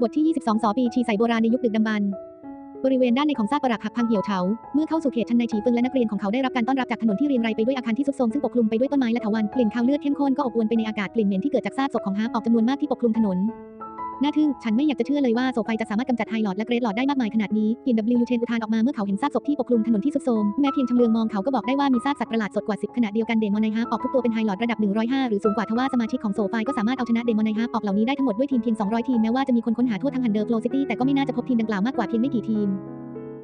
บทที่ 22 สอปีชีใส่โบราณในยุคดึกดำบรรพ์บริเวณด้านในของซากปรักหักพังเหี่ยวเฉา เมื่อเข้าสู่เขตชั้นในถีเฟิงและนักเรียนของเขาได้รับการต้อนรับจากถนนที่เรียงรายไปด้วยอาคารที่ทรุดโทรมซึ่งปกคลุมไปด้วยต้นไม้และเถาวัลย์กลิ่นคาวเลือดเข้มข้นก็อบอวลไปในอากาศกลิ่นเหม็นที่เกิดจากซากศพของฮาร์ปออกจำนวนมากที่ปกคลุมถนน น่าทึ่ง ฉันไม่อยากจะเชื่อเลยว่าโซไฟจะสามารถกำจัดไฮลอดและเกรดหลอดได้มากมายขนาดนี้กลิ่น W เชนอุทานออกมาเมื่อเขาเห็นซากศพที่ปกคลุมถนนที่ทรุดโทมแม้เพียงชำเลืองมองเขาก็บอกได้ว่ามีซากสัตว์ประหลาดสดกว่า10ขณะเดียวกันเดมอนไนฮาร์ออกทุกตัวเป็นไฮลอดระดับ 105 หรือสูงกว่าทว่าสมาชิกของโซไฟก็สามารถเอาชนะเดมอนไนฮาร์ออกเหล่านี้ได้ทั้งหมดด้วยทีมเพียง 200 ทีมแม้ว่าจะมีคนค้นหาทั่วทั้งฮันเดอร์โฟลซิตี้แต่ก็ไม่น่าจะพบทีมดังกล่าวมากกว่าเพียงไม่กี่ทีม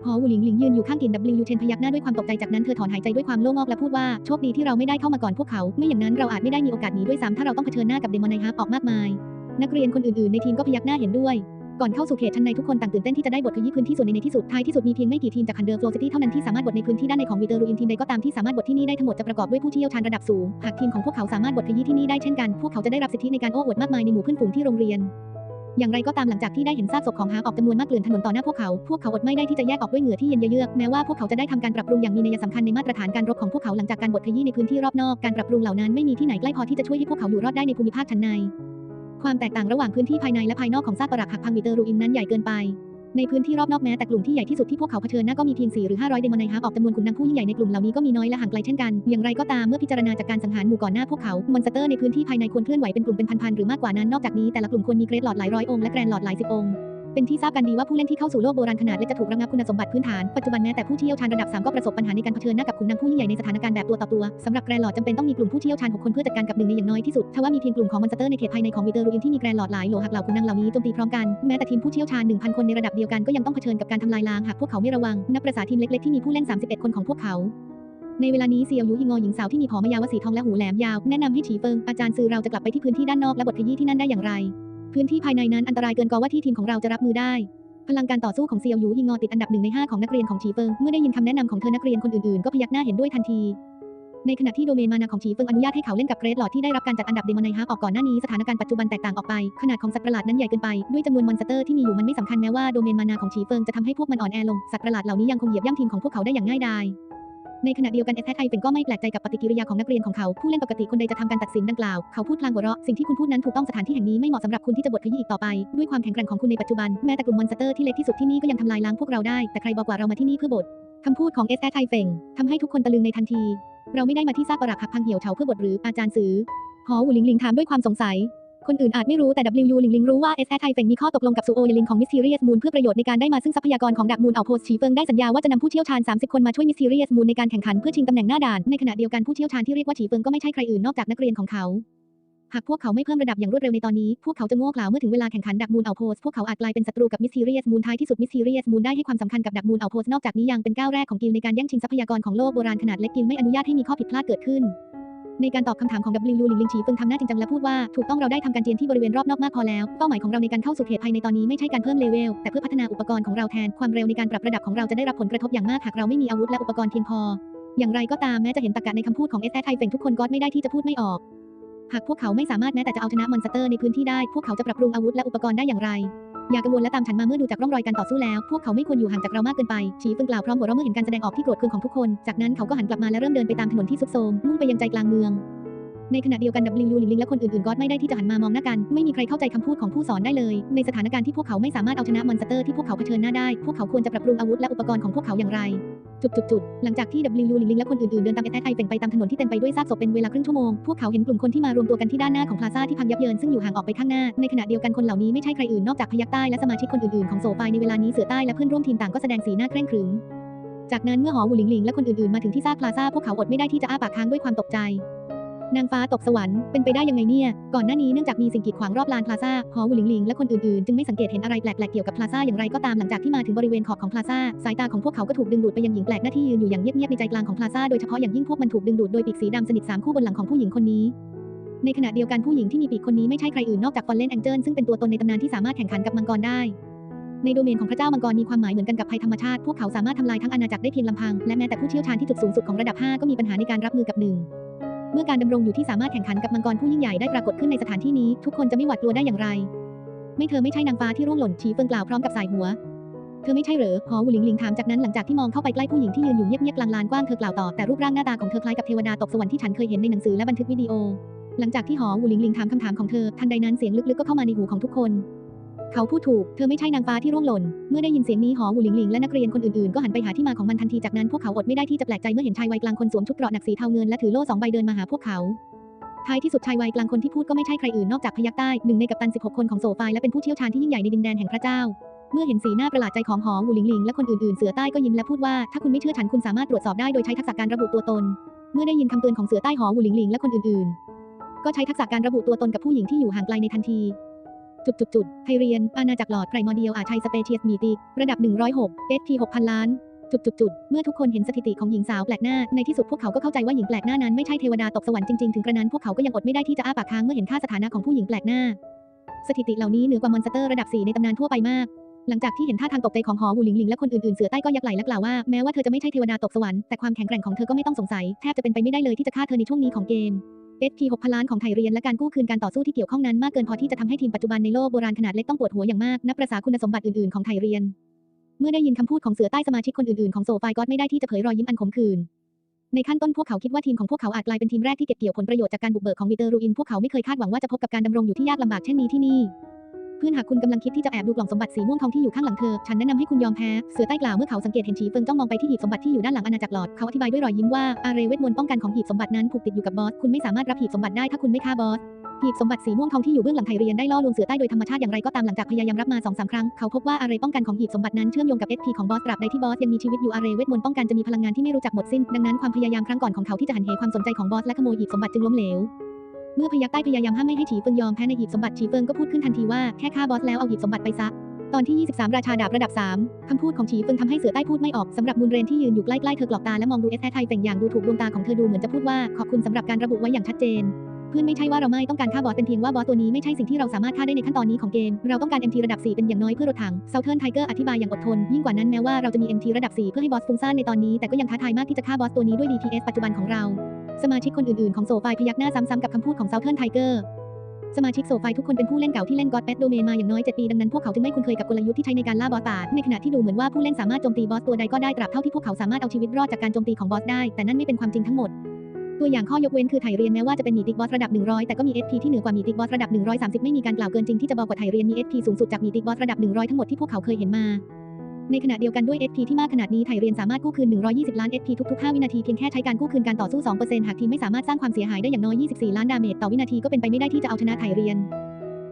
หอวูหลิงหลิงยืนอยู่ข้างกิน W เชนพยักหน้าด้วยความตกใจจากนั้นเธอถอนหายใจด้วยความโล่งอกและพูดว่าโชคดีที่เราไม่ได้เข้ามาก่อนพวกเขา ไม่อย่างนั้นเราอาจไม่ได้มีโอกาสหนีด้วยซ้ำถ้าเราต้องเผชิญหน้ากับเดมอนไนฮาร์ออกมากมาย นักเรียนคนอื่นๆในทีมก็พยักหน้าเห็นด้วย ก่อนเข้าสู่เขตชั้นในทุกคนต่างตื่นเต้นที่จะได้บทขยี้พื้นที่ส่วนในในที่สุดท้ายที่สุดมีเพียงไม่กี่ทีมจากฮันเดอร์โฟลซิตี้เท่านั้นที่สามารถบทในพื้นที่ด้านในของวีเตอร์รูอินทีมใดก็ตามที่สามารถบทที่นี่ได้ทั้งหมดจะประกอบด้วยผู้เชี่ยวชาญระดับสูง หากทีมของพวกเขาสามารถบทขยี้ที่นี่ได้เช่นกันพวกเขาจะได้รับสิทธิในการโอ้อวดมากมายในหมู่เพื่อนฝูงที่โรงเรียนอย่างไรก็ตามหลังจากที่ได้เห็นซากศพของฮาร์ปออกจำนวนมากเกลื่อนถนนต่อหน้าพวกเขา พวกเขาอดไม่ได้ที่จะแยกออกด้วยเหงื่อที่เย็นเยือก แม้ว่าพวกเขาจะได้ทำการปรับปรุงอย่างมีนัยสำคัญในมาตรฐานการรบของพวกเขาหลังจากการบดขยี้ในพื้นที่รอบนอก การปรับปรุงเหล่านั้นไม่มีที่ไหนใกล้พอที่จะช่วยให้พวกเขาอยู่รอดได้ในภูมิภาคชั้นใน ความแตกต่างระหว่างพื้นที่ภายในและภายนอกของซากปรักหักพังมิเตอร์รูอินนั้นใหญ่เกินไป ในพื้นที่รอบนอกแม้แต่กลุ่มที่ใหญ่ที่สุดที่พวกเขาเผชิญหน้าก็มีเพียง4หรือ500เดมอนไนฮาร์ออกจำนวนขุนนางผู้ยิ่งใหญ่ในกลุ่มเหล่านี้ก็มีน้อยและห่างไกลเช่นกัน อย่างไรก็ตามเมื่อพิจารณาจากการสังหารหมู่ก่อนหน้าพวกเขามอนสเตอร์ในพื้นที่ภายในควรเคลื่อนไหวเป็นกลุ่มเป็นพันๆหรือมากกว่านั้นนอกจากนี้แต่ละกลุ่มควรมีเกรดหลอดหลายร้อยองค์และแกรนหลอดหลายสิบองค์ เป็นที่ทราบกันดีว่าผู้เล่นที่เข้าสู่โลกโบราณขนาดเล็กจะถูกระงับคุณสมบัติพื้นฐาน ปัจจุบันแม้แต่ผู้เชี่ยวชาญระดับ 3 ก็ประสบปัญหาในการเผชิญหน้ากับขุนนางผู้ยิ่งใหญ่ในสถานการณ์แบบตัวต่อตัวสำหรับแกรนหลอดจำเป็นต้องมีกลุ่มผู้เชี่ยวชาญ6คนเพื่อจัดการกับหนึ่งในอย่างน้อยที่สุดทว่ามีเพียงกลุ่มของมอนสเตอร์ในเขตภายในของวีเตอร์รูอินที่มีแกรนหลอดหลายโหลหากเหล่าขุนนางเหล่านี้โจมตีพร้อมกันแม้แต่ทีมผู้เชี่ยวชาญ1,000คนในระดับเดียวกันก็ยังต้องเผชิญกับการทำลายล้างหากพวกเขาไม่ระวังนับประสาทีมเล็กๆที่มีผู้เล่น 31 คนของพวกเขาในเวลานี้เซียวยูฮิงอหญิงสาวที่มีผอมยาวสีทองและหูแหลมยาว แนะนำให้ฉีเฟิงอาจารย์ซือเราจะกลับไปที่พื้นที่ด้านนอกและบทขยี้ที่นั่นได้อย่างไร พื้นที่ภายในนั้นอันตรายเกินกว่าที่ทีมของเราจะรับมือได้ พลังการต่อสู้ของเซียวหยูฮิงอติดอันดับหนึ่งในห้าของนักเรียนของฉีเฟิง เมื่อได้ยินคำแนะนำของเธอนักเรียนคนอื่นๆ ก็พยักหน้าเห็นด้วยทันที ในขณะที่โดเมนมานาของฉีเฟิงอนุญาตให้เขาเล่นกับเกรดหลอดที่ได้รับการจัดอันดับเดมอนไนฮาร์ออกก่อนหน้านี้สถานการณ์ปัจจุบันแตกต่างออกไป ขนาดของสัตว์ประหลาดนั้นใหญ่เกินไป ด้วยจำนวนมอนสเตอร์ที่มีอยู่มันไม่สำคัญแม้ว่าโดเมนมานาของฉีเฟิงจะทำให้พวกมันอ่อนแอลง สัตว์ประหลาดเหล่านี้ยังคงเหยียบย่ำทีมของพวกเขาได้อย่างง่ายดาย ในขณะเดียวกันเอสแทไอเป็นก็ไม่แปลกใจกับปฏิกิริยาของนักเรียนของเขา ผู้เล่นปกติคนใดจะทำการตัดสินดังกล่าว เขาพูดพลางหัวเราะ สิ่งที่คุณพูดนั้นถูกต้องสถานที่แห่งนี้ไม่เหมาะสำหรับคุณที่จะบดขยี้อีกต่อไป ด้วยความแข็งแกร่งของคุณในปัจจุบัน แม้แต่กลุ่มมอนสเตอร์ที่เล็กที่สุดที่นี่ก็ยังทำลายล้างพวกเราได้ แต่ใครบอกว่าเรามาที่นี่เพื่อบดคำพูดของเอสแทไอเฟงทำให้ทุกคนตะลึงในทันที เราไม่ได้มาที่ซากปรักหักพังเหี่ยวเฉาเพื่อบดหรืออาจารย์สือหอหูหลิงหลิงถามด้วยความสงสัย คนอื่นอาจไม่รู้แต่ W ลิงลิงรู้ว่า S ไทเฟงมีข้อตกลงกับซูโอยลินของมิส s ีเรียสมูนเพื่อประโยชน์ในการได้มาซึ่งทรัพยากรของดักมูนเอาโพสชีเฟิงได้สัญญาว่าจะนำผู้เชี่ยวชาญ 30 คนมาช่วยมิส s ีเรียสมูนในการแข่งขันเพื่อชิงตำแหน่งหน้าด่านในขณะเดียวกันผู้เชี่ยวชาญที่เรียกว่าชีเฟิงก็ไม่ใช่ใครอื่นนอกจากนักเรียนของเขาหากพวกเขาไม่เพิ่มระดับอย่างรวดเร็วในตอนนี้ พวกเขาจะโง่เขลาเมื่อถึงเวลาแข่งขันดักมูนเอาโพสพวกเขาอาจกลายเป็นศัตรูกับมิส s ีเรียสมูนท้ายที่สุดมิส s ีเรียสมูนได้ให้ความสำคัญกับดักมูนเอาโพสนอกจากนี้ยังเป็นก้าวแรกของกิลในการแย่งชิงทรัพยากรของโลกโบราณขนาดเล็กกิลไม่อนุญาตให้มีข้อผิดพลาดเกิดขึ้น ในการตอบคำถามของ W หลิงลิงฉีเฟิงทำหน้าจริงจังและพูดว่า ถูกต้องเราได้ทำการเจียนที่บริเวณรอบนอกมากพอแล้ว เป้าหมายของเราในการเข้าสู่เขตภายในตอนนี้ไม่ใช่การเพิ่มเลเวล แต่เพื่อพัฒนาอุปกรณ์ของเราแทน ความเร็วในการปรับระดับของเราจะได้รับผลกระทบอย่างมากหากเราไม่มีอาวุธและอุปกรณ์เพียงพอ อย่างไรก็ตามแม้จะเห็นตรรกะในคำพูดของเอสไทเฟงทุกคนก็ไม่ได้ที่จะพูดไม่ออก หากพวกเขาไม่สามารถแม้แต่จะเอาชนะมอนสเตอร์ในพื้นที่ได้ พวกเขาจะปรับปรุงอาวุธและอุปกรณ์ได้อย่างไร อย่ากังวลและตามฉันมาเมื่อดูจากร่องรอยการต่อสู้แล้ว พวกเขาไม่ควรอยู่ห่างจากเรามากเกินไปฉีฟึงกล่าวพร้อมหัวเราะเมื่อเห็นการแสดงออกที่โกรธเคืองของทุกคน จากนั้นเขาก็หันกลับมาและเริ่มเดินไปตามถนนที่ซุดโทรมมุ่งไปยังใจกลางเมือง ในขณะเดียวกัน W หลิงลิงและคนอื่นๆก็ไม่ได้ที่จะหันมามองหน้ากัน ไม่มีใครเข้าใจคำพูดของผู้สอนได้เลย ในสถานการณ์ที่พวกเขาไม่สามารถเอาชนะมอนสเตอร์ที่พวกเขาเผชิญหน้าได้ พวกเขาควรจะปรับปรุงอาวุธและอุปกรณ์ของพวกเขาอย่างไรจุดจุดจุดหลังจากที่ W หลิงลิงและคนอื่นๆ เดินตามเอสไอเป็นไปตามถนนที่เต็มไปด้วยซากศพเป็นเวลาครึ่งชั่วโมง พวกเขาเห็นกลุ่มคนที่มารวมตัวกันที่ด้านหน้าของพลาซ่าที่พังยับเยินซึ่งอยู่ห่างออกไปข้างหน้า ในขณะเดียวกันคนเหล่านี้ไม่ใช่ใครอื่นนอกจากพยักใต้และสมาชิกคนอื่นๆ ของโซฟายในเวลานี้เสือใต้และเพื่อนร่วมทีมต่างก็แสดงสีหน้าเคร่งขรึม จากนั้นเมื่อหอหูหลิงลิงและคนอื่นๆ มาถึงที่ซากพลาซ่าพวกเขาอดไม่ได้ที่จะอ้าปากค้างด้วยความตกใจ นางฟ้าตกสวรรค์เป็นไปได้ยังไงเนี่ย ก่อนหน้านี้เนื่องจากมีสิ่งกีดขวางรอบลานพลาซ่าหอวูหลิงลิงและคนอื่นๆ จึงไม่สังเกตเห็นอะไรแปลกๆ เกี่ยวกับพลาซ่าอย่างไรก็ตามหลังจากที่มาถึงบริเวณขอบของพลาซ่าสายตาของพวกเขาก็ถูกดึงดูดไปยังหญิงแปลกหน้าที่ยืนอยู่อย่างเงียบๆในใจกลางของพลาซ่าโดยเฉพาะอย่างยิ่งพวกมันถูกดึงดูดโดยปีกสีดำสนิทสามคู่บนหลังของผู้หญิงคนนี้ในขณะเดียวกันผู้หญิงที่มีปีกคนนี้ไม่ใช่ใครอื่นนอกจากฟอนเลนแองเจิลซึ่งเป็นตัวตนในตำนานที่สามารถแข่งขันกับมังกรได้ ในโดเมนของพระเจ้ามังกรมีความหมายเหมือนกันกับภัยธรรมชาติ พวกเขาสามารถทำลายทั้งอาณาจักรได้เพียงลำพัง และแม้แต่ผู้เชี่ยวชาญที่จุดสูงสุดของระดับ 5 ก็มีปัญหาในการรับมือกับหนึ่ง เมื่อการดำรงอยู่ที่สามารถแข่งขันกับมังกรผู้ยิ่งใหญ่ได้ปรากฏขึ้นในสถานที่นี้ ทุกคนจะไม่หวาดกลัวได้อย่างไร ไม่เธอไม่ใช่นางฟ้าที่ร่วงหล่นฉีเฟิงกล่าวพร้อมกับสายหัว เธอไม่ใช่เหรอหอวูหลิงหลิงถามจากนั้นหลังจากที่มองเข้าไปใกล้ผู้หญิงที่ยืนอยู่เงียบๆกลางลานกว้างเธอกล่าวต่อแต่รูปร่างหน้าตาของเธอคล้ายกับเทวดาตกสวรรค์ที่ฉันเคยเห็นในหนังสือและบันทึกวิดีโอ หลังจากที่หอวูหลิงหลิงถามคำถามของเธอทันใดนั้นเสียงลึกๆก็เข้ามาในหูของทุกคน เขาพูดถูก เธอไม่ใช่นางฟ้าที่ร่วงหล่น เมื่อได้ยินเสียงนี้หอหูหลิงหลิงและนักเรียนคนอื่นๆ ก็หันไปหาที่มาของมันทันทีจากนั้นพวกเขาอดไม่ได้ที่จะแปลกใจเมื่อเห็นชายวัยกลางคนสวมชุดเกราะหนักสีเทาเงินและถือโล่สองใบเดินมาหาพวกเขาท้ายที่สุดชายวัยกลางคนที่พูดก็ไม่ใช่ใครอื่นนอกจากพยักใต้หนึ่งในกัปตัน 16 คนของโซฟายและเป็นผู้เชี่ยวชาญที่ยิ่งใหญ่ในดินแดนแห่งพระเจ้า เมื่อเห็นสีหน้าประหลาดใจของหอหูหลิงหลิงและคนอื่นๆ เสือใต้ก็ยิ้มและพูดว่าถ้าคุณไม่เชื่อฉันคุณสามารถตรวจสอบได้โดยใช้ทักษะการระบุตัวตน เมื่อได้ยินคำเตือนของเสือใต้หอหูหลิงหลิงและคนอื่นๆ ก็ใช้ทักษะการระบุตัวตนกับผู้หญิงที่อยู่ห่างไกลในทันที จุดจุดจุดไทเรียน อาณาจักรหลอดไพรมอเดียลอาชัยสเปเชียสมีติระดับ 106 SP 6,000 ล้าน จุดจุดจุดเมื่อทุกคนเห็นสถิติของหญิงสาวแปลกหน้า ในที่สุดพวกเขาก็เข้าใจว่าหญิงแปลกหน้านั้นไม่ใช่เทวดาตกสวรรค์จริงๆ ถึงกระนั้นพวกเขาก็ยังอดไม่ได้ที่จะอ้าปากค้างเมื่อเห็นค่าสถานะของผู้หญิงแปลกหน้า สถิติเหล่านี้เหนือกว่ามอนสเตอร์ระดับ 4 ในตำนานทั่วไปมาก หลังจากที่เห็นท่าทางตกใจของหอวูหลิงหลิงและคนอื่นๆเสือใต้ก็ยักไหล่และกล่าวว่าแม้ว่าเธอจะไม่ใช่เทวดาตกสวรรค์แต่ความแข็งแกร่งของเธอก็ไม่ต้องสงสัยแทบจะเป็นไปไม่ได้เลยที่จะฆ่าเธอในช่วงนี้ของเกม SP 6,000ล้านของไทยเรียนและการกู้คืนการต่อสู้ที่เกี่ยวข้องนั้นมากเกินพอที่จะทำให้ทีมปัจจุบันในโลกโบราณขนาดเล็กต้องปวดหัวอย่างมาก นับประสาคุณสมบัติอื่นๆของไทยเรียน เมื่อได้ยินคำพูดของเสือใต้สมาชิกคนอื่นๆของโซฟายก็ไม่ได้ที่จะเผยรอยยิ้มอันขมขื่นในขั้นต้นพวกเขาคิดว่าทีมของพวกเขาอาจกลายเป็นทีมแรกที่เก็บเกี่ยวผลประโยชน์จากการบุกเบิกของวิเตอร์รูอินพวกเขาไม่เคยคาดหวังว่าจะพบกับการดำรงอยู่ที่ยากลำบากเช่นนี้ที่นี่ พื่อนหากคุณกำลังคิดที่จะแอบดูกล่องสมบัติสีม่วงทองที่อยู่ข้างหลังเธอ ฉันแนะนำให้คุณยอมแพ้ เสือใต้กล่าวเมื่อเขาสังเกตเห็นฉีเฟิงจ้องมองไปที่หีบสมบัติที่อยู่ด้านหลังอาณาจักรหลอด เขาอธิบายด้วยรอยยิ้มว่าอาเรเวทมนต์ป้องกันของหีบสมบัตินั้นผูกติดอยู่กับบอส คุณไม่สามารถรับหีบสมบัติได้ถ้าคุณไม่ฆ่าบอสหีบสมบัติสีม่วงทองที่อยู่เบื้องหลังไทเรียนได้ล่อลวงเสือใต้โดยธรรมชาติอย่างไรก็ตามหลังจากพยายามรับมา2องสาครั้ง เขาพบว่าอะไรป้องกันของหีบสมบัตินั้นเชื่อมโยงกับ SP ของบอสตราบใดที่บอสยังมีชีวิตอยู่อาเรเวทมนต์ป้องกันจะมีพลังงานที่ไม่รู้จักหมดสิ้น ดังนั้นความพยายามครั้งก่อนของเขาที่จะหันเหความสนใจของบอสและขโมยหีบสมบัติจึงล้มเหลว เมื่อพยักใต้พยายามห้ามไม่ให้ฉีเฟิงยอมแพ้ในหีบสมบัติฉีเฟิงก็พูดขึ้นทันทีว่าแค่ฆ่าบอสแล้วเอาหีบสมบัติไปซะตอนที่ 23 ราชาดาบระดับ 3 คำพูดของฉีเฟิงทำให้เสือใต้พูดไม่ออกสำหรับมูลเรนที่ยืนอยู่ใกล้ๆเธอกรอกตาและมองดูเอสแอไทยเป่งอย่างดูถูกดวงตาของเธอดูเหมือนจะพูดว่าขอบคุณสำหรับการระบุไว้อย่างชัดเจน เพื่อนไม่ใช่ว่าเราไม่ต้องการฆ่าบอสเป็นเพียงว่าบอสตัวนี้ไม่ใช่สิ่งที่เราสามารถฆ่าได้ในขั้นตอนนี้ของเกม เราต้องการ MT ระดับ 4 เป็นอย่างน้อยเพื่อรถถัง Southern Tiger อธิบายอย่างอดทนยิ่งกว่านั้นแม้ว่าเราจะมี MT ระดับ 4 เพื่อให้บอสฟุ้งซ่านในตอนนี้แต่ก็ยังท้าทายมากที่จะฆ่าบอสตัวนี้ด้วย DPS ปัจจุบันของเรา สมาชิกคนอื่นๆของโซฟายพยักหน้าซ้ำๆกับคำพูดของ Southern Tiger สมาชิกโซฟายทุกคนเป็นผู้เล่นเก่าที่เล่น God Pet Domain มาอย่างน้อย7ปีดังนั้นพวกเขาจึงไม่คุ้นเคยกับกลยุทธ์ที่ใช้ในการล่าบอสป่าในขณะที่ดูเหมือนว่าผู้เล่นสามารถโจมตีบอสตัวใดก็ได้ตราบเท่าที่พวกเขาสามารถเอาชีวิตรอดจากการโจมตีของบอสได้ แต่นั่นไม่เป็นความจริงทั้งหมด ตัวอย่างข้อยกเว้นคือไถเรียนแม้ว่าจะเป็นมีติกบอสระดับ 100 แต่ก็มี SP ที่เหนือกว่ามีติกบอสระดับ 130 ไม่มีการกล่าวเกินจริงที่จะบอกว่าไถเรียนมี SP สูงสุดจากมีติกบอสระดับ 100 ทั้งหมดที่พวกเขาเคยเห็นมา ในขณะเดียวกันด้วย SP ที่มากขนาดนี้ไถเรียนสามารถกู้คืน 120 ล้าน SP ทุกๆ 5 วินาทีเพียงแค่ใช้การกู้คืนการต่อสู้ 2%หากทีมไม่สามารถสร้างความเสียหายได้อย่างน้อย 24 ล้านดาเมจต่อวินาทีก็เป็นไปไม่ได้ที่จะเอาชนะไถเรียน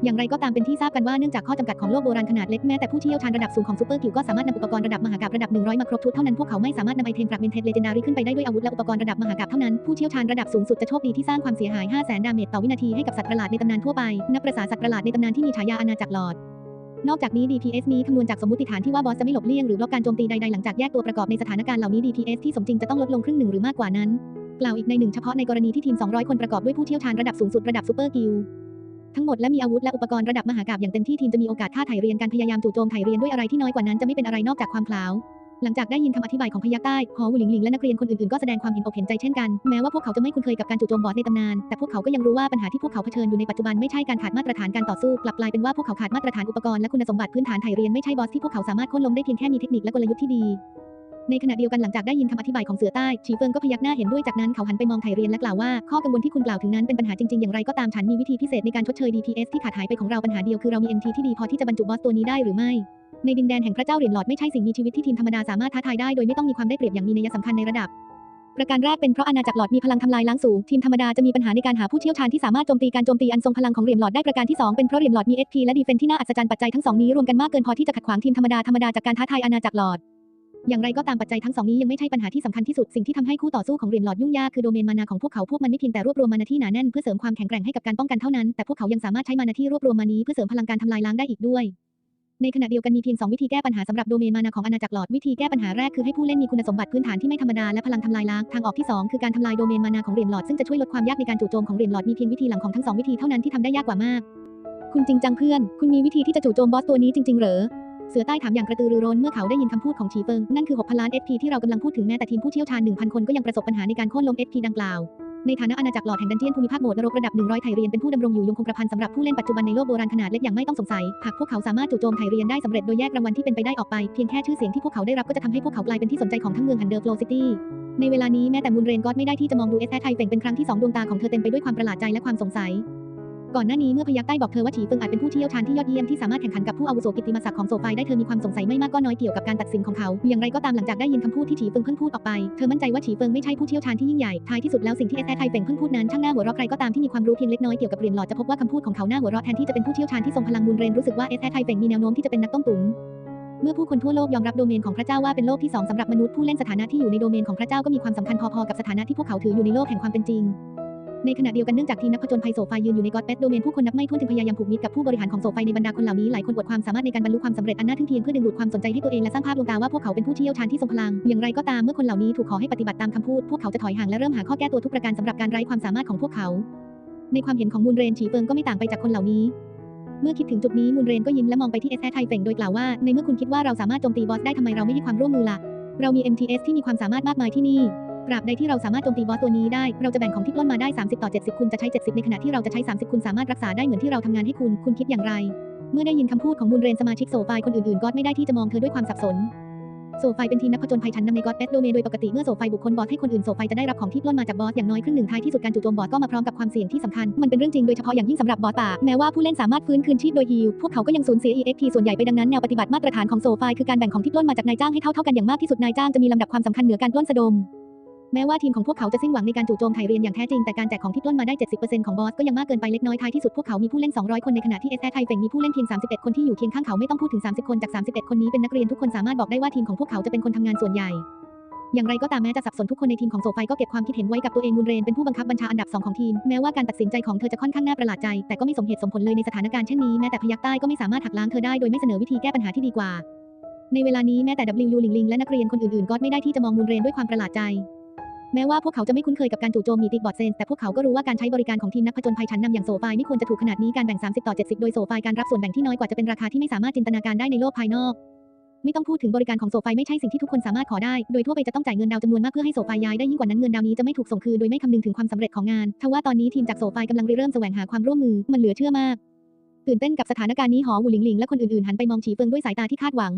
อย่างไรก็ตามเป็นที่ทราบกันว่าเนื่องจากข้อจำกัดของโลกโบราณขนาดเล็กแม้แต่ผู้เชี่ยวชาญระดับสูงของซูเปอร์กิวก็สามารถนำอุปกรณ์ระดับมหากาพย์ระดับ 100 มาครบชุดเท่านั้นพวกเขาไม่สามารถนำไอเทมฟรากเมนเทสเลเจนดารีขึ้นไปได้ด้วยอาวุธและอุปกรณ์ระดับมหากาพย์เท่านั้นผู้เชี่ยวชาญระดับสูงสุดจะโชคดีที่สร้างความเสียหาย5 0 0 0 0 0ดาเมจต่อวินาทีให้กับสัตว์ประหลาดในตำนานทั่วไปนับประสาสัตว์ประหลาดในตำนานที่มีฉายาอาณาจักรหลอด นอกจากนี้ DPS นี้คำนวณจากสมมติฐานที่ว่าบอสจะไม่หลบเลี่ยงหรือบล็อกการโจมตีใดๆหลังจากแยกตัวประกอบในสถานการณ์เหล่านี้ DPS ที่สมจริงจะต้องลดลงครึ่งหนึ่งหรือมากกว่านั้นกล่าวอีกในหนึ่งเฉพาะในกรณีที่ทีม 200 คนประกอบด้วยผู้เชี่ยวชาญระดับสูงสุดระดับซูเปอร์กิลทั้งหมดและมีอาวุธและอุปกรณ์ระดับมหากาพย์อย่างเต็มที่ทีมจะมีโอกาสท่าไถ่เรียนการพยายามจู่โจมไถ่เรียนด้วยอะไรที่น้อยกว่านั้นจะไม่เป็นอะไรนอกจากความพลาว หลังจากได้ยินคำอธิบายของพยักใต้หอวุหลิงหลิงและนักเรียนคนอื่นๆก็แสดงความเห็นอกเห็นใจเช่นกัน แม้ว่าพวกเขาจะไม่คุ้นเคยกับการจู่โจมบอสในตำนาน แต่พวกเขาก็ยังรู้ว่าปัญหาที่พวกเขาเผชิญอยู่ในปัจจุบันไม่ใช่การขาดมาตรฐานการต่อสู้ กลับกลายเป็นว่าพวกเขาขาดมาตรฐานอุปกรณ์และคุณสมบัติพื้นฐานไถ่เรียนไม่ใช่บอสที่พวกเขาสามารถโค่นล้มได้เพียงแค่มีเทคนิคและกลยุทธ์ที่ดี ในขณะเดียวกันหลังจากได้ยินคำอธิบายของเสือใต้ชีเฟิงก็พยักหน้าเห็นด้วยจากนั้นเขาหันไปมองไถเรียนและกล่าวว่า ข้อกังวลที่คุณกล่าวถึงนั้นเป็นปัญหาจริงๆอย่างไรก็ตามฉันมีวิธีพิเศษในการชดเชย DPS ที่ขาดหายไปของเราปัญหาเดียวคือเรามี MT ที่ดีพอที่จะบรรจุบอสตัวนี้ได้หรือไม่ในดินแดนแห่งพระเจ้าเหรียญหลอดไม่ใช่สิ่งมีชีวิตที่ทีมธรรมดาสามารถท้าทายได้โดยไม่ต้องมีความได้เปรียบอย่างมีนัยสำคัญในระดับ ประการแรกเป็นเพราะอาณาจักรหลอดมีพลังทำลายล้างสูง ทีมธรรมดาจะมีปัญหาในการหาผู้เชี่ยวชาญที่สามารถโจมตีการโจมตีอันทรงพลังของเหรียญหลอดได้ประการที่ 2 เป็นเพราะเหรียญหลอดมี SP และดีเฟนที่น่าอัศจรรย์ปัจจัยทั้งสองนี้รวมกันมากเกินพอที่จะขัดขวางทีมธรรมดาธรรมดาจากการท้าทายอาณาจักรหลอด อย่างไรก็ตามปัจจัยทั้งสองนี้ยังไม่ใช่ปัญหาที่สำคัญที่สุด สิ่งที่ทำให้คู่ต่อสู้ของเหรียญหลอดยุ่งยากคือโดเมนมานาของพวกเขาพวกมันไม่เพียงแต่รวบรวมมานาที่หนาแน่นเพื่อเสริมความแข็งแกร่งให้กับการป้องกันเท่านั้น แต่พวกเขายังสามารถใช้มานาที่รวบรวมมานี้เพื่อเสริมพลังการทำลายล้างได้อีกด้วย ในขณะเดียวกันมีเพียง 2 วิธีแก้ปัญหาสำหรับโดเมนมานาของอาณาจักรหลอดวิธีแก้ปัญหาแรกคือให้ผู้เล่นมีคุณสมบัติพื้นฐานที่ไม่ธรรมดาและพลังทำลายล้างทางออกที่ 2 คือการทำลายโดเมนมานาของเหรียญหลอดซึ่งจะช่วยลดความยากในการจู่โจมของเหรียญหลอดมีเพียงวิธีหลังของทั้งสองวิธีเท่านั้นที่ทำได้ยากกว่ามาก คุณจริงจังเพื่อน คุณมีวิธีที่จะจู่โจมบอสตัวนี้จริงๆเหรอ เสือใต้ถามอย่างกระตือรือร้นเมื่อเขาได้ยินคำพูดของชีเฟิง นั่นคือ 6,000 ล้าน FP ที่เรากำลังพูดถึงแม้แต่ทีมผู้เชี่ยวชาญ 1,000 คนก็ยังประสบปัญหาในการโค่นล้ม FP ดังกล่าว ในฐานะอาณาจักรหลอดแห่งดันเจียนภูมิภาคโหมดนรกระดับ 100 ไทยเรียนเป็นผู้ดำรงอยู่ยงคงกระพันสำหรับผู้เล่นปัจจุบันในโลกโบราณขนาดเล็กอย่างไม่ต้องสงสัย หากพวกเขาสามารถจู่โจมไทยเรียนได้สำเร็จโดยแยกรางวัลที่เป็นไปได้ออกไปเพียงแค่ชื่อเสียงที่พวกเขาได้รับก็จะทำให้พวกเขากลายเป็นที่สนใจของทั้งเมืองฮันเดอร์โฟลซิตี้ในเวลานี้แม้แต่มูลเรนก็ไม่ได้ที่จะมองดูเอสแอไทยเป่งเป็นครั้งที่สองดวงตาของเธอเต็มไปด้วยความประหลาดใจและความสงสัย ก่อนหน้านี้เมื่อพยักใต้บอกเธอว่าฉีฟิงอาจเป็นผู้เชี่ยวชาญที่ยอดเยี่ยมที่สามารถแข่งขันกับผู้อาวุโสกิตติมศักดิ์ของโซไฟได้เธอมีความสงสัยไม่มากก็น้อยเกี่ยวกับการตัดสินของเขา อย่างไรก็ตามหลังจากได้ยินคำพูดที่ฉีฟิงเพิ่งพูดออกไปเธอมั่นใจว่าฉีฟิงไม่ใช่ผู้เชี่ยวชาญที่ยิ่งใหญ่ท้ายที่สุดแล้วสิ่งที่เอสแอไทเฟงเพิ่งพูดนั้นช่างหน่าหัวเราะใครก็ตามที่มีความรู้เพียงเล็กน้อยเกี่ยวกับเหรียญหลอดจะพบว่าคำพูดของเขาหน่าหัวเราะแทนที่จะเป็นผู้เชี่ยวชาญที่ทรงพลังมูลเรนรู้สึกว่าเอสแอไทเฟงมีแนวโน้มที่จะเป็นนักต้มตุ๋นเมื่อผู้คนทั่วโลกยอมรับโดเมนของพระเจ้าว่าเป็นโลกที่สองสำหรับมนุษย์ผู้เล่นสถานะที่อยู่ในโดเมนของพระเจ้าก็มีความสำคัญพอๆกับสถานะที่พวกเขาถืออยู่ในโลกแห่งความเป็นจริง ในขณะเดียวกันเนื่องจากทีมนักผจญภัยโซฟายืนอยู่ในกอดเปสโดเมนผู้คนนับไม่ถ้วนจึงพยายามผูกมิตรกับผู้บริหารของโซฟาในบรรดาคนเหล่านี้หลายคนอวดความสามารถในการบรรลุความสำเร็จอันน่าทึ่งเทียมเพื่อดึงดูดความสนใจให้ตัวเองและสร้างภาพลวงตาว่าพวกเขาเป็นผู้เชี่ยวชาญที่ทรงพลังอย่างไรก็ตามเมื่อคนเหล่านี้ถูกขอให้ปฏิบัติตามคำพูดพวกเขาจะถอยห่างและเริ่มหาข้อแก้ตัวทุกประการสำหรับการไร้ความสามารถของพวกเขา ในความเห็นของมูลเรนฉีเฟิงก็ไม่ต่างไปจากคนเหล่านี้เมื่อคิดถึงจุดนี้มูลเรนก็ยิ้มและมองไปที่เอสแอไทเฟงโดยกล่าวว่าในเมื่อคุณคิดว่าเราสามารถโจมตีบอสได้ทำไมเราไม่ให้ความร่วมมือล่ะเรามี MTS ที่มีความสามารถมากมายที่นี่ ตราบใดที่เราสามารถโจมตีบอสตัวนี้ได้ เราจะแบ่งของที่ปล้นมาได้ 30 ต่อ 70 คุณจะใช้ 70 ในขณะที่เราจะใช้ 30 คุณสามารถรักษาได้เหมือนที่เราทำงานให้คุณ คุณคิดอย่างไร เมื่อได้ยินคำพูดของมูลเรนสมาชิกโซฟายคนอื่นๆก็ไม่ได้ที่จะมองเธอด้วยความสับสนโซฟายเป็นทีมนักผจญภัยชั้นนำในก็อดเอสโดเมนโดยปกติเมื่อโซฟายบุคคลบอสให้คนอื่นโซฟายจะได้รับของที่ปล้นมาจากบอสอย่างน้อยครึ่งหนึ่งท้ายที่สุดการจู่โจมบอสก็มาพร้อมกับความเสี่ยงที่สำคัญ มันเป็นเรื่องจริงโดยเฉพาะอย่างยิ่งสำหรับบอสป่าแม้ว่าผู้เล่นสามารถฟื้นคืนชีพโดยฮิลพวกเขาก็ยังสูญเสีย EXP ส่วนใหญ่ไปดังนั้นแนวปฏิบัติมาตรฐานของโซฟายคือการแบ่งของที่ปล้นมาจากนายจ้างให้เท่าๆกันอย่างมากที่สุดนายจ้างจะมีลำดับความสำคัญเหนือการปล้นสะดม แม้ว่าทีมของพวกเขาจะสิ้นหวังในการจู่โจมไถเรียนอย่างแท้จริงแต่การแจกของที่ปล้นมาได้ 70%ของบอสก็ยังมากเกินไปเล็กน้อยท้ายที่สุดพวกเขามีผู้เล่น 200 คนในขณะที่เอสแอไทเฟงมีผู้เล่นเพียง 31 คนที่อยู่เคียงข้างเขาไม่ต้องพูดถึง 30 คนจาก 31 คนนี้เป็นนักเรียนทุกคนสามารถบอกได้ว่าทีมของพวกเขาจะเป็นคนทำงานส่วนใหญ่อย่างไรก็ตามแม้จะสับสนทุกคนในทีมของโซไฟก็เก็บความคิดเห็นไว้กับตัวเองมูลเรนเป็นผู้บังคับบัญชาอันดับสองของทีม แม้ว่าการตัดสินใจของเธอจะค่อนข้างน่าประหลาดใจ แต่ก็ไม่สมเหตุสมผลเลยในสถานการณ์เช่นนี้แม้แต่พยักใต้ก็ไม่สามารถหักล้างเธอได้โดยไม่เสนอวิธีแก้ปัญหาที่ดีกว่า ในเวลานี้แม้แต่ W ลิงลิงและนักเรียนคนอื่นๆก็ไม่ได้ที่จะมองมูลเรนด้วยความประหลาดใจ แม้ว่าพวกเขาจะไม่คุ้นเคยกับการจู่โจมมีติบอดเซนแต่พวกเขาก็รู้ว่าการใช้บริการของทีมนักผจญภัยชั้นนำอย่างโซฟายไม่ควรจะถูกขนาดนี้การแบ่ง 30 ต่อ 70 โดยโซฟายการรับส่วนแบ่งที่น้อยกว่าจะเป็นราคาที่ไม่สามารถจินตนาการได้ในโลกภายนอก ไม่ต้องพูดถึงบริการของโซฟายไม่ใช่สิ่งที่ทุกคนสามารถขอได้ โดยทั่วไปจะต้องจ่ายเงินดาวจำนวนมากเพื่อให้โซฟายย้ายได้ยิ่งกว่านั้นเงินดาวนี้จะไม่ถูกส่งคืนโดยไม่คำนึงถึงความสำเร็จของงานทว่าตอนนี้ทีมจากโซฟายกำลังเริ่มแสวงหาความร่วมมือมันเหลือเชื่อมากตื่นเต้นกับสถานการณ์นี้หอหูหลิงหลิงและคนอื่นๆหันไปมองฉีเฟิงด้วยสายตาที่คาดหวัง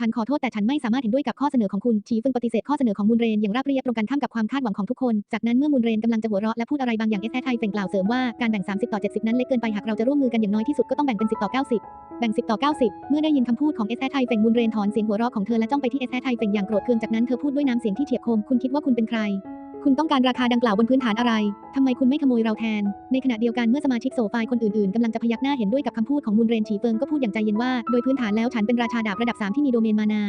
ฉันขอโทษแต่ฉันไม่สามารถเห็นด้วยกับข้อเสนอของคุณชีฟึงปฏิเสธข้อเสนอของมูลเรนอย่างราบเรียบตรงกันข้ามกับความคาดหวังของทุกคน จากนั้นเมื่อมูลเรนกำลังจะหัวเราะและพูดอะไรบางอย่างเอสแอไทเฟงกล่าวเสริมว่าการแบ่ง 30 ต่อ 70 นั้นเล็กเกินไปหากเราจะร่วมมือกันอย่างน้อยที่สุดก็ต้องแบ่งเป็น 10 ต่อ 90 แบ่ง 10 ต่อ 90 เมื่อได้ยินคำพูดของเอสแอไทเฟงมูลเรนถอนเสียงหัวเราะของเธอและจ้องไปที่เอสแอไทเฟงอย่างโกรธเคืองจากนั้นเธอพูดด้วยน้ำเสียงที่เฉียบคมคุณคิดว่าคุณเป็นใคร คุณต้องการราคาดังกล่าวบนพื้นฐานอะไร ทำไมคุณไม่ขโมยเราแทน ในขณะเดียวกันเมื่อสมาชิกโซฟายคนอื่นๆกำลังจะพยักหน้าเห็นด้วยกับคำพูดของมูลเรนฉีเฟิงก็พูดอย่างใจเย็นว่า โดยพื้นฐานแล้วฉันเป็นราชาดาบระดับ 3 ที่มีโดเมนมานา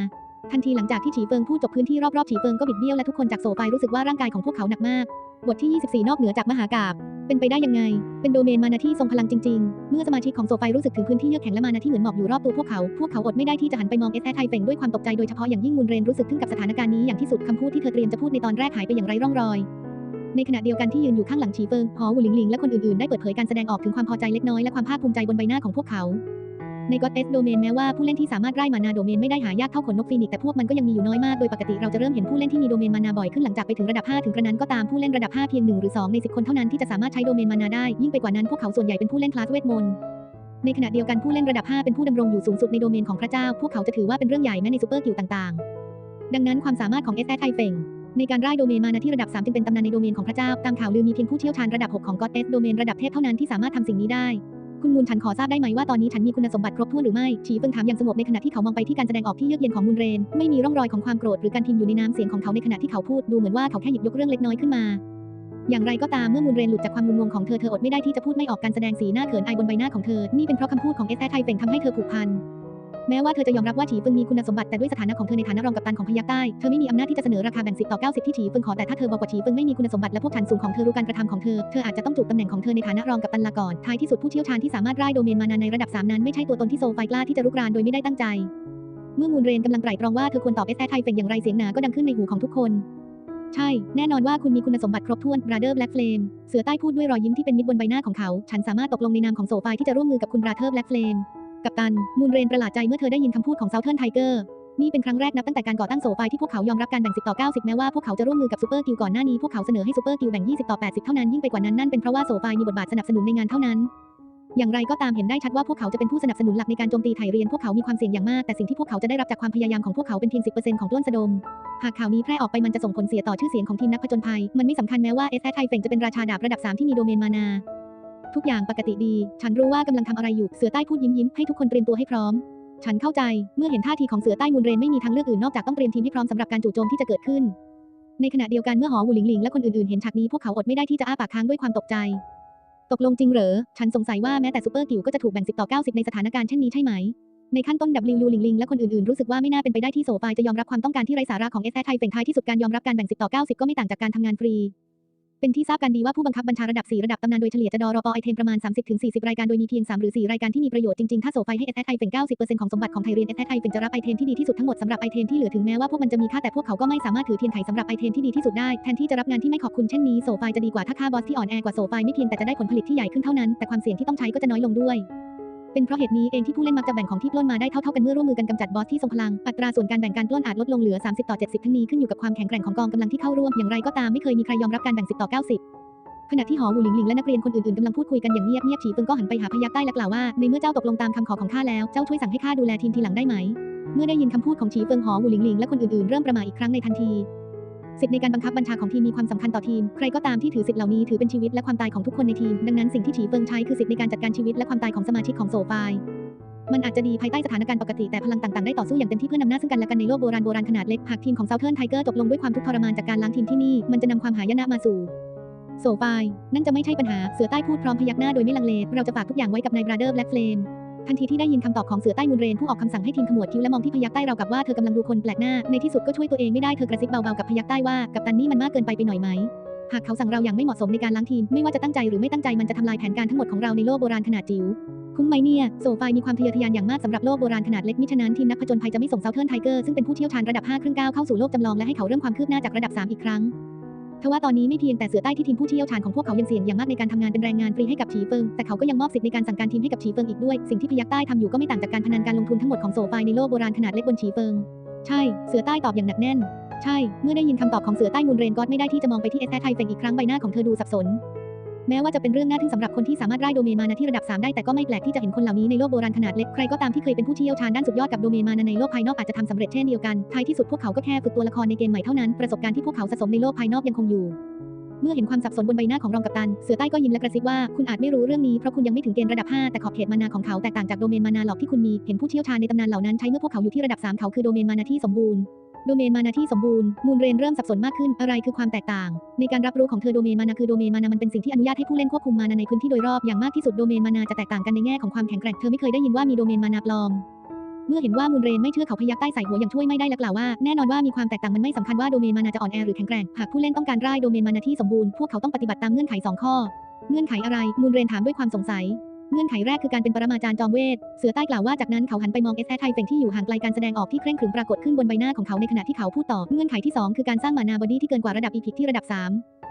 ทันทีหลังจากที่ฉีเฟิงพูดจบพื้นที่รอบๆฉีเฟิงก็บิดเบี้ยวและทุกคนจากโซฟายรู้สึกว่าร่างกายของพวกเขาหนักมาก บทที่ 24 นอกเหนือจากมหากาบเป็นไปได้ยังไง เป็นโดเมนมานาที่ทรงพลังจริงๆ เมื่อสมาชิกของโซฟายรู้สึกถึงพื้นที่เยือกแข็งและมานาที่เหมือนหมอกอยู่รอบตัวพวกเขา พวกเขาอดไม่ได้ที่จะหันไปมองเอสแอไทเฟงด้วยความตกใจโดยเฉพาะอย่างยิ่งมูลเรนรู้สึกทึ่งกับสถานการณ์นี้อย่างที่สุดคำพูดที่เธอเตรียมจะพูดในตอนแรกหายไปอย่างไร้ร่องรอย ในขณะเดียวกันที่ยืนอยู่ข้างหลังฉีเฟิง หอหูหลิงหลิงและคนอื่นๆ ได้เปิดเผยการแสดงออกถึงความพอใจเล็กน้อยและความภาคภูมิใจบนใบหน้าของพวกเขา ในก็อดเอสโดเมนแม้ว่าผู้เล่นที่สามารถไล่มานาโดเมนไม่ได้หายากเท่าขนนกฟีนิกซ์แต่พวกมันก็ยังมีอยู่น้อยมากโดยปกติเราจะเริ่มเห็นผู้เล่นที่มีโดเมนมานาบ่อยขึ้นหลังจากไปถึงระดับ 5 ถึงกระนั้นก็ตามผู้เล่นระดับ 5 เพียง 1 หรือ 2 ใน 10 คนเท่านั้นที่จะสามารถใช้โดเมนมานาได้ยิ่งไปกว่านั้นพวกเขาส่วนใหญ่เป็นผู้เล่นคลาสเวทมนต์ในขณะเดียวกันผู้เล่นระดับ 5 เป็นผู้ดำรงอยู่สูงสุดในโดเมนของพระเจ้า พวกเขาจะถือว่าเป็นเรื่องใหญ่แม้ในซูเปอร์กิลต่างๆ ดังนั้นความสามารถของเอสแอไทเฟงในการไล่โดเมนมานาที่ระดับ 3 จึงเป็นตำนานในโดเมนของพระเจ้า ตามข่าวลือมีเพียงผู้เชี่ยวชาญระดับ 6 ของก็อดเอสโดเมนระดับเทพเท่านั้นที่สามารถทำสิ่งนี้ได้ คุณมูลฉันขอทราบได้ไหมว่าตอนนี้ฉันมีคุณสมบัติครบถ้วนหรือไม่ฉีเฟิงถามอย่างสงบในขณะที่เขามองไปที่การแสดงออกที่เยือกเย็นของมูลเรน ไม่มีร่องรอยของความโกรธหรือการพิมพ์อยู่ในน้ำเสียงของเขาในขณะที่เขาพูดดูเหมือนว่าเขาแค่หยิบยกเรื่องเล็กน้อยขึ้นมาอย่างไรก็ตามเมื่อมูลเรนหลุดจากความงุนงงของเธอเธออดไม่ได้ที่จะพูดไม่ออกการแสดงสีหน้าเขินอายบนใบหน้าของเธอ นี่เป็นเพราะคำพูดของเอสแอไทเฟงทำให้เธอผูกพัน แม้ว่าเธอจะยอมรับว่าฉีฟิงมีคุณสมบัติแต่ด้วยสถานะของเธอในฐานะรองกัปตันของพยัคฆ์ใต้เธอไม่มีอำนาจที่จะเสนอราคาแบ่งสิบต่อเก้าสิบที่ฉีฟิงขอแต่ถ้าเธอบอกว่าฉีฟิงไม่มีคุณสมบัติและพวกชั้นสูงของเธอรู้การกระทำของเธอเธออาจจะต้องจูบตำแหน่งของเธอในฐานะรองกัปตันลาก่อนท้ายที่สุดผู้เชี่ยวชาญที่สามารถไล่โดเมนมานานในระดับสามนั้นไม่ใช่ตัวตนที่โซไฟกล้าที่จะรุกรานโดยไม่ได้ตั้งใจ เมื่อมูลเรนกำลังไตร่ตรองว่าเธอควรตอบเอสแอไทเฟงอย่างไรเสียงหนาก็ดังขึ้นในหูของทุกคนใช่ แน่นอนว่าคุณมีคุณสมบัติครบถ้วน Brother Black Flame เสือใต้พูดด้วยรอยยิ้มที่เป็นมิตรบนใบหน้าของเขา ฉันสามารถตกลงในนามของโซฟายที่จะร่วมมือกับคุณ Brother Black Flame กัปตัน มูลเรนประหลาดใจเมื่อเธอได้ยินคำพูดของ Southern Tiger นี่เป็นครั้งแรกนับตั้งแต่การก่อตั้งโซฟายที่พวกเขายอมรับการแบ่ง 10 ต่อ 90 แม้ว่าพวกเขาจะร่วมมือกับซูเปอร์กิลก่อนหน้านี้ พวกเขาเสนอให้ซูเปอร์กิลแบ่ง 20 ต่อ 80 เท่านั้น ยิ่งไปกว่านั้นนั่นเป็นเพราะว่าโซฟายมีบทบาทสนับสนุนในงานเท่านั้น อย่างไรก็ตามเห็นได้ชัดว่าพวกเขาจะเป็นผู้สนับสนุนหลักในการโจมตีไถเรียน พวกเขามีความเสี่ยงอย่างมาก แต่สิ่งที่พวกเขาจะได้รับจากความพยายามของพวกเขาเป็นเพียง10%ของปล้นสะดม หากข่าวนี้แพร่ออกไปมันจะส่งผลเสียต่อชื่อเสียงของทีมนักผจญภัย มันไม่สำคัญแม้ว่าเอสแอไทเฟงจะเป็นราชาดาบระดับ3ที่มีโดเมนมานา ทุกอย่างปกติดี ฉันรู้ว่ากำลังทำอะไรอยู่ เสือใต้พูดยิ้มยิ้มให้ทุกคนเตรียมตัวให้พร้อม ฉันเข้าใจ เมื่อเห็นท่าทีของเสือใต้มูลเรนไม่มีทางเลือกอื่นนอกจากต้องเตรียมทีมให้พร้อมสำหรับการจู่โจมที่จะเกิดขึ้น ในขณะเดียวกันเมื่อหอหูหลิงหลิงและคนอื่นๆเห็นฉากนี้พวกเขาอดไม่ได้ที่จะอ้าปากค้างด้วยความตกใจ ตกลงจริงเหรอ ฉันสงสัยว่าแม้แต่ซูเปอร์กิวก็จะถูกแบ่ง10ต่อ90 ในสถานการณ์เช่นนี้ใช่ไหม ในขั้นต้น W ลิงหลิงและคนอื่นๆรู้สึกว่าไม่น่าเป็นไปได้ที่โซฟายจะยอมรับความต้องการที่ไร้สาระของเอสแไทยเฟงท้ายที่สุดการยอมรับการแบ่ง10ต่อ90 ก็ไม่ต่างจากการทำงานฟรี เป็นที่ทราบกันดีว่าผู้บังคับบัญชาระดับ 4 ระดับตำนานโดยเฉลี่ยจะดอรอปอไอเทมประมาณ 30-40 รายการโดยมีเพียง 3 หรือ 4 รายการที่มีประโยชน์จริง ๆ ถ้าโซไฟให้ s อ i เป็น 90%ของสมบัติของไทยเรียน s อ i เป็นจะรับไอเทมที่ดีที่สุดทั้งหมดสำหรับไอเทมที่เหลือถึงแม้ว่าพวกมันจะมีค่าแต่พวกเขาก็ไม่สามารถถือเทียนไขสำหรับไอเทมที่ดีที่สุดได้แทนที่จะรับงานที่ไม่ขอบคุณเช่นนี้โซไฟจะดีกว่าถ้าค่าบอสที่อ่อนแอกว่าโซไฟไม่เพียงแต่จะได้ผลผลิตที่ใหญ่ขึ้นเท่านั้นแต่ความเสี่ยงที่ต้องใช้ก็จะน้อยลงด้วย เป็นเพราะเหตุนี้เองที่ผู้เล่นมักจะแบ่งของที่ปล้นมาได้เท่าๆกันเมื่อร่วมมือกันกำจัดบอสที่ทรงพลัง อัตราส่วนการแบ่งการปล้นอาจลดลงเหลือ 30 ต่อ 70 ทั้งนี้ขึ้นอยู่กับความแข็งแกร่งของกองกำลังที่เข้าร่วมอย่างไรก็ตามไม่เคยมีใครยอมรับการแบ่ง 10 ต่อ 90ขณะที่หอหูหลิงหลิงและนักเรียนคนอื่นๆกำลังพูดคุยกันอย่างเงียบเงียบฉีเฟิงก็หันไปหาพยักใต้และกล่าวว่าในเมื่อเจ้าตกลงตามคำขอของข้าแล้วเจ้าช่วยสั่งให้ข้าดูแลทีมทีหลังได้ไหม เมื่อได้ยินคำพูดของฉีเฟิงหอหูหลิงหลิงและคนอื่นๆเริ่มประมาอีกครั้งในทันที สิทธิในการบังคับบัญชาของทีมมีความสำคัญต่อทีม ใครก็ตามที่ถือสิทธิเหล่านี้ถือเป็นชีวิตและความตายของทุกคนในทีม ดังนั้นสิ่งที่ฉีเฟิงใช้คือสิทธิในการจัดการชีวิตและความตายของสมาชิกของโซฟายมันอาจจะดีภายใต้สถานการณ์ปกติแต่พลังต่างๆ ได้ต่อสู้อย่างเต็มที่เพื่อนำหน้าซึ่งกันและกันในโลกโบราณโบราณขนาดเล็กหากทีมของ Southern Tiger จบลงด้วยความทุกข์ทรมานจากการล้างทีมที่นี่ มันจะนำความหายนะมาสู่โซฟายนั่นจะไม่ใช่ปัญหาเสือใต้พูดพร้อมพยักหน้าโดยไม่ลังเลเราจะฝากทุกอย่างไว้กับนายบราเดอร์แบล็กเฟลม ทันทีที่ได้ยินคำตอบของเสือใต้มูลเรนผู้ออกคำสั่งให้ทีมขมวดคิ้วและมองที่พยักใต้เรากับว่าเธอกำลังดูคนแปลกหน้า ในที่สุดก็ช่วยตัวเองไม่ได้เธอกระซิบเบาๆกับพยักใต้ว่ากับตันนี่มันมากเกินไปไปหน่อยไหมหากเขาสั่งเราอย่างไม่เหมาะสมในการล้างทีม ไม่ว่าจะตั้งใจหรือไม่ตั้งใจมันจะทำลายแผนการทั้งหมดของเราในโลกโบราณขนาดจิ๋วคุ้มไหมเนี่ยโซฟายมีความทะเยอทะยานอย่างมากสำหรับโลกโบราณขนาดเล็กมิฉะนั้นทีมนักผจญภัยจะไม่ส่งเซาเทิร์นไทเกอร์ซึ่งเป็นผู้เชี่ยวชาญระดับ5ครึ่งก้าวเข้าสู่โลกจำลองและให้เขาเริ่มความคืบหน้าจากระดับ 3 อีกครั้ง ทว่าตอนนี้ไม่เพียงแต่เสือใต้ที่ทีมผู้เชี่ยวชาญของพวกเขายังเสี่ยงอย่างมากในการทำงานเป็นแรงงานฟรีให้กับฉีเฟิง แต่เขาก็ยังมอบสิทธิ์ในการสั่งการทีมให้กับฉีเฟิงอีกด้วย สิ่งที่พยักใต้ทำอยู่ก็ไม่ต่างจากการพนันการลงทุนทั้งหมดของโซฟายในโลกโบราณขนาดเล็กบนฉีเฟิง ใช่ เสือใต้ตอบอย่างหนักแน่น ใช่ เมื่อได้ยินคำตอบของเสือใต้มูลเรนก็ไม่ได้ที่จะมองไปที่เอสแทไทเฟงอีกครั้งใบหน้าของเธอดูสับสน แม้ว่าจะเป็นเรื่องน่าทึ่งสำหรับคนที่สามารถไล่โดเมนมานาที่ระดับ 3 ได้แต่ก็ไม่แปลกที่จะเห็นคนเหล่านี้ในโลกโบราณขนาดเล็ก ใครก็ตามที่เคยเป็นผู้เชี่ยวชาญด้านสุดยอดกับโดเมนมานาในโลกภายนอกอาจจะทำสำเร็จเช่นเดียวกัน ท้ายที่สุดพวกเขาก็แค่ฝึกตัวละครในเกมใหม่เท่านั้น ประสบการณ์ที่พวกเขาสะสมในโลกภายนอกยังคงอยู่ เมื่อเห็นความสับสนบนใบหน้าของรองกัปตัน เสือใต้ก็ยิ้มและกระซิบว่าคุณอาจไม่รู้เรื่องนี้เพราะคุณยังไม่ถึงเกณฑ์ระดับ 5 แต่ขอบเขตมานาของเขาแตกต่างจากโดเมนมานาหลอกที่คุณมี เห็นผู้เชี่ยวชาญในตำนานเหล่านั้นใช้เมื่อพวกเขาอยู่ที่ระดับ 3 เขาคือโดเมนมานาที่สมบูรณ์ โดเมนมานาที่สมบูรณ์ มูลเรนเริ่มสับสนมากขึ้น อะไรคือความแตกต่าง ในการรับรู้ของเธอโดเมนมานาคือโดเมนมานามันเป็นสิ่งที่อนุญาตให้ผู้เล่นควบคุมมานาในพื้นที่โดยรอบอย่างมากที่สุดโดเมนมานาจะแตกต่างกันในแง่ของความแข็งแกร่ง เธอไม่เคยได้ยินว่ามีโดเมนมานาปลอม เมื่อเห็นว่ามูลเรนไม่เชื่อเขาพยักใต้ใส่หัวอย่างช่วยไม่ได้และกล่าวว่า แน่นอนว่ามีความแตกต่างมันไม่สำคัญว่าโดเมนมานาจะอ่อนแอหรือแข็งแกร่ง หากผู้เล่นต้องการไล่โดเมนมานาที่สมบูรณ์ พวกเขาต้องปฏิบัติตามเงื่อนไขสองข้อ เงื่อนไขอะไร มูลเรนถามด้วยความสงสัย เงื่อนไขแรกคือการเป็นปรมาจารย์จอมเวท เสือใต้กล่าวว่าจากนั้นเขาหันไปมองเอสแอไทเฟงที่อยู่ห่างไกลการแสดงออกที่เคร่งขรึมปรากฏขึ้นบนใบหน้าของเขาในขณะที่เขาพูดต่อ เงื่อนไขที่ 2 คือการสร้างมานาบอดี้ที่เกินกว่าระดับอีพิกที่ระดับ 3